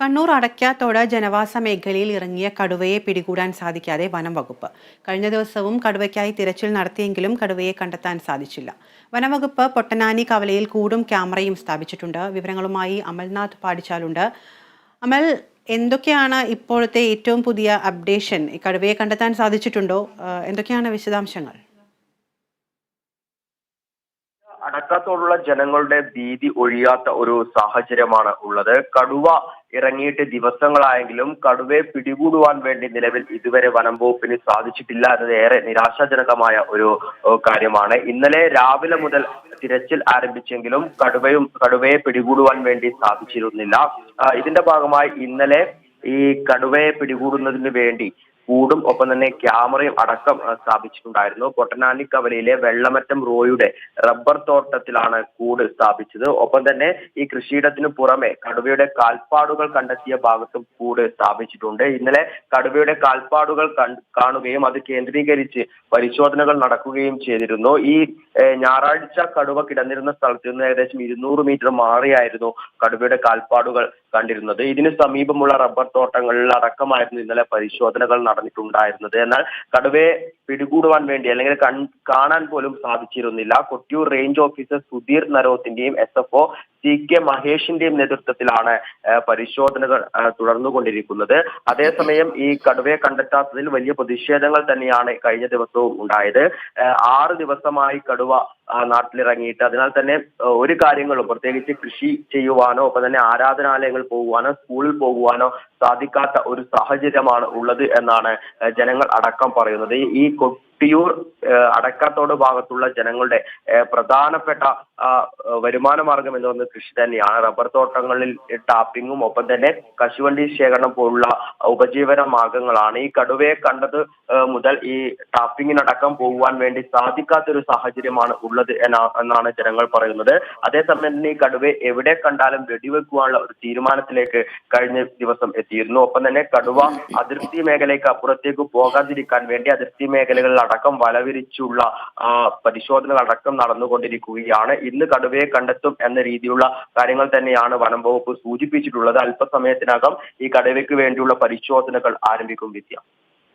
കണ്ണൂർ അടയ്ക്കാത്തോട് ജനവാസ മേഖലയിൽ ഇറങ്ങിയ കടുവയെ പിടികൂടാൻ സാധിക്കാതെ വനം വകുപ്പ്. കഴിഞ്ഞ ദിവസവും കടുവയ്ക്കായി തിരച്ചിൽ നടത്തിയെങ്കിലും കടുവയെ കണ്ടെത്താൻ സാധിച്ചില്ല. വനംവകുപ്പ് പൊട്ടനാനി കവലയിൽ കൂടും ക്യാമറയും സ്ഥാപിച്ചിട്ടുണ്ട്. വിവരങ്ങളുമായി അമൽനാഥ് പാടിച്ചാലുണ്ട്. അമൽ എന്തൊക്കെയാണ് ഇപ്പോഴത്തെ ഏറ്റവും പുതിയ അപ്ഡേഷൻ? കടുവയെ കണ്ടെത്താൻ സാധിച്ചിട്ടുണ്ടോ? എന്തൊക്കെയാണ് വിശദാംശങ്ങൾ? അടക്കത്തോടുള്ള ജനങ്ങളുടെ ഭീതി ഒഴിയാത്ത ഒരു സാഹചര്യമാണ് ഉള്ളത്. കടുവ ഇറങ്ങിയിട്ട് ദിവസങ്ങളായെങ്കിലും കടുവയെ പിടികൂടുവാൻ വേണ്ടി നിലവിൽ ഇതുവരെ വനം വകുപ്പിന് സാധിച്ചിട്ടില്ല എന്നത് ഏറെ നിരാശാജനകമായ ഒരു കാര്യമാണ്. ഇന്നലെ രാവിലെ മുതൽ തിരച്ചിൽ ആരംഭിച്ചെങ്കിലും കടുവയും കടുവയെ പിടികൂടുവാൻ വേണ്ടി സാധിച്ചിരുന്നില്ല. ഇതിന്റെ ഭാഗമായി ഇന്നലെ ഈ കടുവയെ പിടികൂടുന്നതിന് വേണ്ടി കൂടും. ഒപ്പം തന്നെ ക്യാമറയും അടക്കം സ്ഥാപിച്ചിട്ടുണ്ടായിരുന്നു. പൊട്ടനാനി കവലയിലെ വെള്ളമറ്റം റോയുടെ റബ്ബർ തോട്ടത്തിലാണ് കൂട് സ്ഥാപിച്ചത്. ഒപ്പം തന്നെ ഈ കൃഷിയിടത്തിന് പുറമെ കടുവയുടെ കാൽപ്പാടുകൾ കണ്ടെത്തിയ ഭാഗത്തും കൂട് സ്ഥാപിച്ചിട്ടുണ്ട്. ഇന്നലെ കടുവയുടെ കാൽപ്പാടുകൾ കാണുകയും അത് കേന്ദ്രീകരിച്ച് പരിശോധനകൾ നടക്കുകയും ചെയ്തിരുന്നു. ഈ ഞായറാഴ്ച കടുവ കിടന്നിരുന്ന സ്ഥലത്ത് നിന്ന് ഏകദേശം ഇരുന്നൂറ് മീറ്റർ മാറിയായിരുന്നു കടുവയുടെ കാൽപ്പാടുകൾ കണ്ടിരുന്നത്. ഇതിന് സമീപമുള്ള റബ്ബർ തോട്ടങ്ങളിൽ അടക്കമായിരുന്നു ഇന്നലെ പരിശോധനകൾ നടന്നിട്ടുണ്ടായിരുന്നത് എന്നാൽ കടുവയെ പിടികൂടുവാൻ വേണ്ടി അല്ലെങ്കിൽ കാണാൻ പോലും സാധിച്ചിരുന്നില്ല. Kottiyoor range officer Sudheer നരോത്തിന്റെയും S F O C K മഹേഷിന്റെയും നേതൃത്വത്തിലാണ് പരിശോധനകൾ തുടർന്നുകൊണ്ടിരിക്കുന്നത്. അതേസമയം ഈ കടുവയെ കണ്ടെത്താത്തതിൽ വലിയ പ്രതിഷേധങ്ങൾ തന്നെയാണ് കഴിഞ്ഞ ദിവസവും ഉണ്ടായത്. ആറ് ദിവസമായി കടുവ നാട്ടിലിറങ്ങിയിട്ട് അതിനാൽ തന്നെ ഒരു കാര്യങ്ങളും പ്രത്യേകിച്ച് കൃഷി ചെയ്യുവാനോ ഒപ്പം തന്നെ ആരാധനാലയങ്ങൾ പോകുവാനോ സ്കൂളിൽ പോകുവാനോ സാധിക്കാത്ത ഒരു സാഹചര്യമാണ് ഉള്ളത് എന്നാണ് ജനങ്ങൾ അടക്കം പറയുന്നത്. ഈ- ഏഹ്, അടക്കാത്തോട് ഭാഗത്തുള്ള ജനങ്ങളുടെ പ്രധാനപ്പെട്ട വരുമാന മാർഗം എന്ന് പറയുന്നത് കൃഷി തന്നെയാണ്. റബ്ബർ തോട്ടങ്ങളിൽ ടാപ്പിങ്ങും ഒപ്പം തന്നെ കശുവണ്ടി ശേഖരണം പോലുള്ള ഉപജീവന മാർഗങ്ങളാണ്. ഈ കടുവയെ കണ്ടത് മുതൽ ഈ ടാപ്പിങ്ങിനടക്കം പോകുവാൻ വേണ്ടി സാധിക്കാത്തൊരു സാഹചര്യമാണ് ഉള്ളത് എന്നാണ് ജനങ്ങൾ പറയുന്നത്. അതേസമയം തന്നെ ഈ കടുവയെ എവിടെ കണ്ടാലും വെടിവെക്കുവാനുള്ള ഒരു തീരുമാനത്തിലേക്ക് കഴിഞ്ഞ ദിവസം എത്തിയിരുന്നു. ഒപ്പം തന്നെ കടുവ അതിർത്തി മേഖലയ്ക്ക് അപ്പുറത്തേക്ക് പോകാതിരിക്കാൻ വേണ്ടി അതിർത്തി മേഖലകളിൽ അടക്കം വലവിരിച്ചുള്ള പരിശോധനകൾ അടക്കം നടന്നുകൊണ്ടിരിക്കുകയാണ്. ഇന്ന് കടുവയെ കണ്ടെത്തും എന്ന രീതിയിലുള്ള കാര്യങ്ങൾ തന്നെയാണ് വനം വകുപ്പ് സൂചിപ്പിച്ചിട്ടുള്ളത്. അല്പസമയത്തിനകം ഈ കടുവയ്ക്ക് വേണ്ടിയുള്ള പരിശോധനകൾ ആരംഭിക്കും വിദ്യ.